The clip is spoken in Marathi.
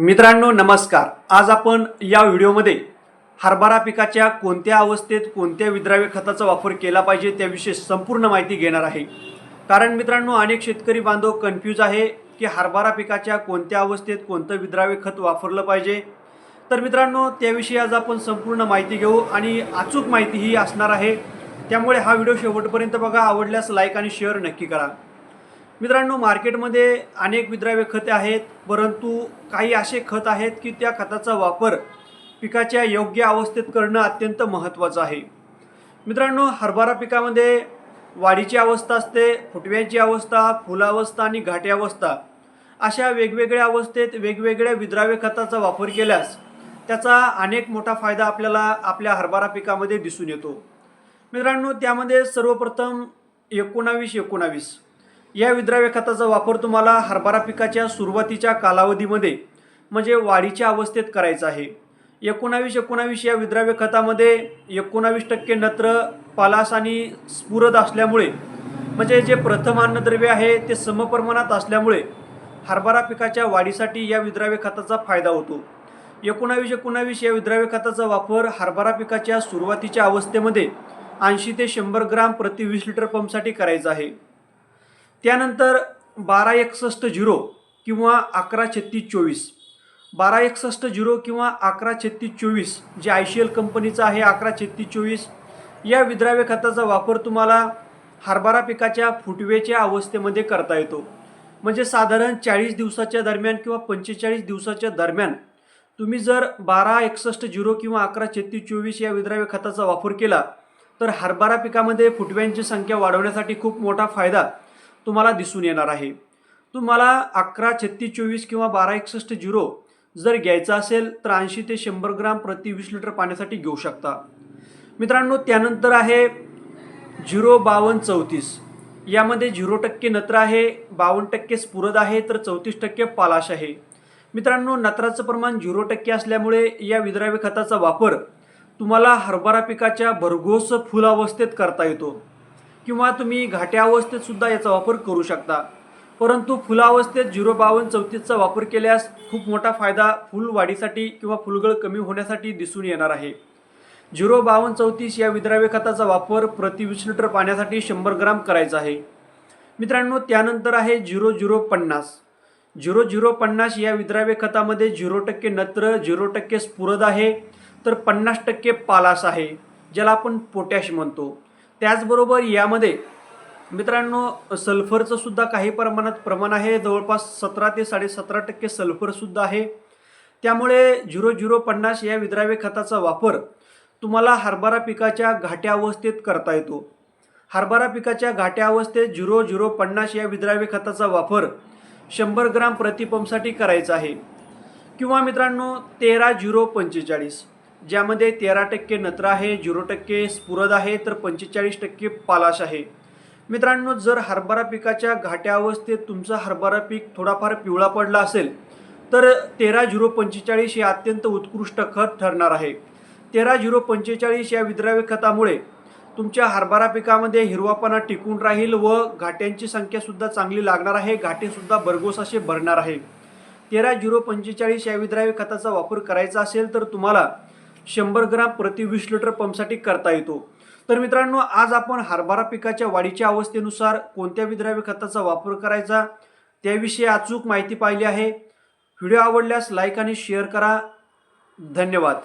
मित्रांनो नमस्कार. आज आपण या व्हिडिओमध्ये हरभरा पिकाच्या कोणत्या अवस्थेत कोणत्या विद्राव्य खताचा वापर केला पाहिजे त्याविषयी संपूर्ण माहिती घेणार आहे. कारण मित्रांनो अनेक शेतकरी बांधव कन्फ्यूज आहे की हरभरा पिकाच्या कोणत्या अवस्थेत कोणतं विद्राव्य खत वापरलं पाहिजे. तर मित्रांनो त्याविषयी आज आपण संपूर्ण माहिती घेऊ आणि अचूक माहिती ही असणार आहे. त्यामुळे हा व्हिडिओ शेवटपर्यंत बघा. आवडल्यास लाईक आणि शेअर नक्की करा. मित्रांनो मार्केटमध्ये अनेक विद्राव्य खते आहेत परंतु काही असे खत आहेत की त्या खताचा वापर पिकाच्या योग्य अवस्थेत करणं अत्यंत महत्त्वाचं आहे. मित्रांनो हरभरा पिकामध्ये वाढीची अवस्था असते फुटव्यांची अवस्था फुलावस्था आणि घाटी अवस्था अशा वेगवेगळ्या अवस्थेत वेगवेगळ्या विद्राव्य खताचा वापर केल्यास त्याचा अनेक मोठा फायदा आपल्याला आपल्या हरभरा पिकामध्ये दिसून येतो. मित्रांनो त्यामध्ये सर्वप्रथम एकोणावीस एकोणावीस या विद्राव्य खताचा वापर तुम्हाला हरभरा पिकाच्या सुरुवातीच्या कालावधीमध्ये म्हणजे वाढीच्या अवस्थेत करायचा आहे. एकोणावीस एकोणावीस या विद्राव्य खतामध्ये एकोणावीस टक्के नत्र पालास आणि स्फुरद असल्यामुळे म्हणजे जे प्रथम अन्नद्रव्य आहे ते समप्रमाणात असल्यामुळे हरभरा पिकाच्या वाढीसाठी या विद्राव्य खताचा फायदा होतो. एकोणावीस एकोणावीस या विद्राव्य खताचा वापर हरभरा पिकाच्या सुरुवातीच्या अवस्थेमध्ये ऐंशी ते शंभर ग्राम प्रति वीस लिटर पंपसाठी करायचा आहे. त्यानंतर बारा एकसष्ट झिरो किंवा अकरा छत्तीस चोवीस. बारा एकसष्ट झिरो किंवा अकरा छत्तीस चोवीस जे आय सी एल कंपनीचं आहे अकरा छत्तीस चोवीस. या विद्राव्य खताचा वापर तुम्हाला हरभरा पिकाच्या फुटवेच्या अवस्थेमध्ये करता येतो. म्हणजे साधारण चाळीस दिवसाच्या दरम्यान किंवा पंचेचाळीस दिवसाच्या दरम्यान तुम्ही जर बारा एकसष्ट झिरो किंवा अकरा छत्तीस चोवीस या विद्राव्य खताचा वापर केला तर हरभरा पिकामध्ये फुटव्यांची संख्या वाढवण्यासाठी खूप मोठा फायदा तुम्हाला दिसून येणार आहे. तुम्हाला अकरा छत्तीस चोवीस किंवा बारा एकसष्ट झिरो जर घ्यायचा असेल तर ऐंशी ते शंभर ग्राम प्रति वीस लिटर पाण्यासाठी घेऊ शकता. मित्रांनो त्यानंतर आहे झिरो बावन्न चौतीस. यामध्ये झिरो टक्के नत्र आहे बावन्न टक्के स्फुरद आहे तर चौतीस टक्के पालाश आहे. मित्रांनो नत्राचं प्रमाण झिरो टक्के असल्यामुळे या विद्राव्य खताचा वापर तुम्हाला हरभरा पिकाच्या भरघोस फुलावस्थेत करता येतो. किंवा तुम्ही घाट्या अवस्थेत सुद्धा याचा वापर करू शकता. परंतु फुलावस्थेत झिरो बावन्न चौतीसचा वापर केल्यास खूप मोठा फायदा फुल वाढीसाठी किंवा फुलगळ कमी होण्यासाठी दिसून येणार आहे. झिरो बावन्न चौतीस या विद्राव्य खताचा वापर प्रति वीस लिटर पाण्यासाठी शंभर ग्राम करायचा आहे. मित्रांनो त्यानंतर आहे झिरो झिरो पन्नास. झिरो झिरो पन्नास या विद्राव्य खतामध्ये झिरो टक्के नत्र झिरो टक्के स्फुरद आहे तर पन्नास टक्के पालास आहे ज्याला आपण पोटॅश म्हणतो. त्याचबरोबर यामध्ये मित्रांनो सल्फरचं सुद्धा काही प्रमाणात प्रमाण आहे. जवळपास सतरा ते साडेसतरा टक्के सल्फरसुद्धा आहे. त्यामुळे झिरो झिरो पन्नास या विद्राव्य खताचा वापर तुम्हाला हरभरा पिकाच्या घाट्या अवस्थेत करता येतो. हरभरा पिकाच्या घाट्या अवस्थेत झिरो झिरो पन्नास या विद्राव्य खताचा वापर शंभर ग्राम प्रतिपंपसाठी करायचा आहे. किंवा मित्रांनो तेरा झिरो पंचेचाळीस. ज्यामध्ये तेरा टक्के नत्र आहे झिरो टक्के स्फुरद आहे तर पंचेचाळीस टक्के पालाश आहे. मित्रांनो जर हरभरा पिकाच्या घाट्या अवस्थेत तुमचा हरभरा पीक थोडाफार पिवळा पडला असेल तर तेरा झिरो पंचेचाळीस हे अत्यंत उत्कृष्ट खत ठरणार आहे. तेरा झिरो पंचेचाळीस या विद्राव्य खतामुळे तुमच्या हरभरा पिकामध्ये हिरवापणा टिकून राहील व घाट्यांची संख्यासुद्धा चांगली लागणार आहे घाटेसुद्धा भरघोस असे भरणार आहे. तेरा झिरो पंचेचाळीस या विद्राव्य खताचा वापर करायचा असेल तर तुम्हाला शंभर ग्राम प्रति वीस लिटर पंपसाठी करता येतो. तर मित्रांनो आज आपण हरभरा पिकाच्या वाढीच्या अवस्थेनुसार कोणत्या विद्राव्य खताचा वापर करायचा त्याविषयी अचूक माहिती पाहिली आहे. व्हिडिओ आवडल्यास लाईक आणि शेअर करा. धन्यवाद.